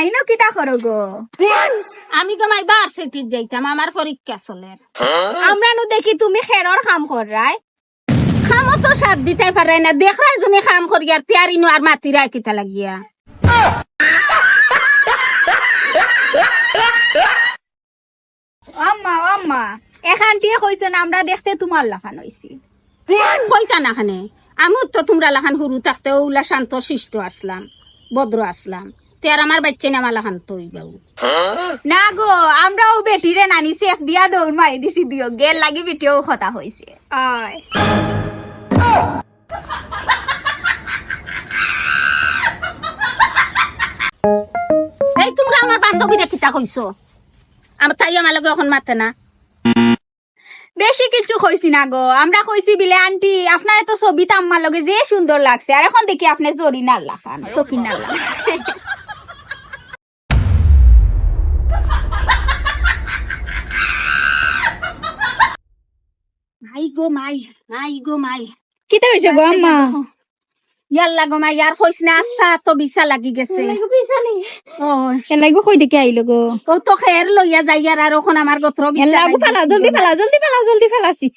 মাইনো কিতা করো গো? আমি গমাই বার সেটির যাইতাম আমার পরীক্ষা চলে আমরা নু দেখি তুমি খেরর কাম করাই খামো তো সাপ দিতে পারে না দেখরাই তুমি খাম করিয়ার তিয়ারি নো আর মাতি রায় কিতা লাগিয়া। আম্মা আম্মা এখান দিয়ে কইছেন আমরা দেখতে তোমার লাখান হইছি কইতা না খানে আমি তো তোমরা লাখান হুরু থাকতে ওলা শান্ত শিষ্ট আসলাম ভদ্র আসলাম। আমার বাচ্চা নামা তৈ বাবু। না গো আমরাও নানি দিয়া দৌড় মারি দিছি দিও। গেল লাগি বেটিও কথা হইছে। আয়। এই তোমরা আমার বান্ধবীরা কিতা কইছো? আমার তাই আমার লগে এখন মাতে না। বেশি কিছু কইছি না গো। আমরা কইছি বিলে আন্টি আপনার তো ছবি আম্মার লগে যে সুন্দর লাগছে। আর এখন দেখি আপনি জরি নাল লাখান সকিন নাল লাখান। গো মাই মাই গো মাই। কিতা হইছে গো আম্মা? ইয়াল্লা গো মাই আর কইস না আস্থা তো বিছা লাগি গেছে। ও এলাগো কই দেখে আইলো গো। ও তো খের লইয়া যাই আর আর ওখান আমার গোত্র বিছা ফেলাও গেছে। জলদি ফেলাও জলদি ফেলাও জলদি ফেলাও সি।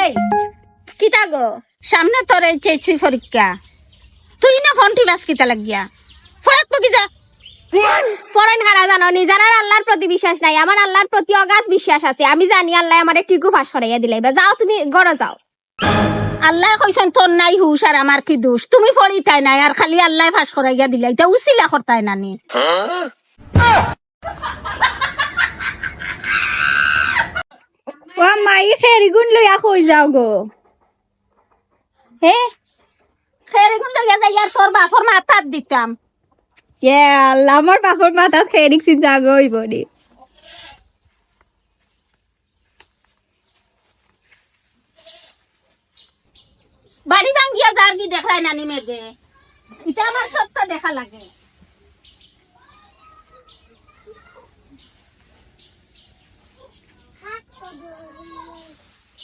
এই কিতা গো? সামনে তোর এই চেয়েছি পরীক্ষা তুই না ফোনটি বাস কিতা লাগিয়া? ফরাত পকি যা। ফরেন হারা জানো নিজানার আল্লাহর প্রতি বিশ্বাস নাই আমার আল্লাহর প্রতি অগাধ বিশ্বাস আছে। আমি জানি আল্লাহ আমার টিকু ফাঁস করাইয়া দিলে। এবার যাও তুমি গড় যাও। আল্লাহ কইছেন তোর নাই হুশ আর আমার কি দোষ? তুমি ফরিতাই নাই আর খালি আল্লাহ ফাঁস করাইয়া দিলাই তা উচিলা করতাই নানি ও মাই খেরি গুণ লইয়া কই যাও গো? হে? খেরে গুন লইয়া যাই আর তোর বাপর মাথাত দিতাম। আল্লাহ আমার বাপর দেখা লাগে।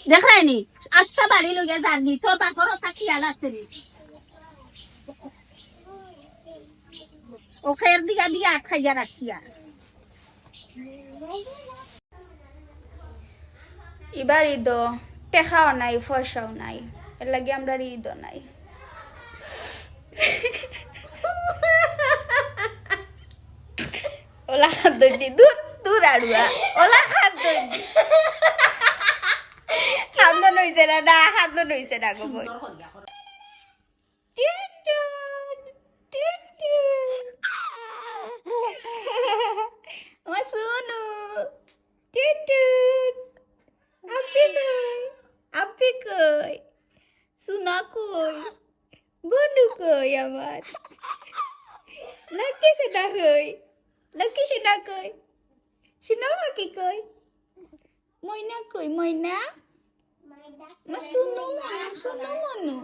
দেখায় নি? আস্তা বাড়ি লইয়া নি, তোর বাপরও থাকি আলাতে ও খের দিকা দিয়া আট খাইয়া রাখিয়া। এবার ঈদ টেকাও নাই পয়সাও নাই এর লাগে আমরা ঈদ নাই। ওলা হাত ধরি দূর দূর আড়ুয়া ওলা হাত ধরি খান্দন হইছে না না খান্দন হইছে না গো বই। আপি কই সুনা কই বনু কই আমার লক্ষ্মী সেটা কই লক্ষ্মী সেটা কই সুনা মাকে কই ময়না কই ময়না মা সুনু মনু সুনু মনু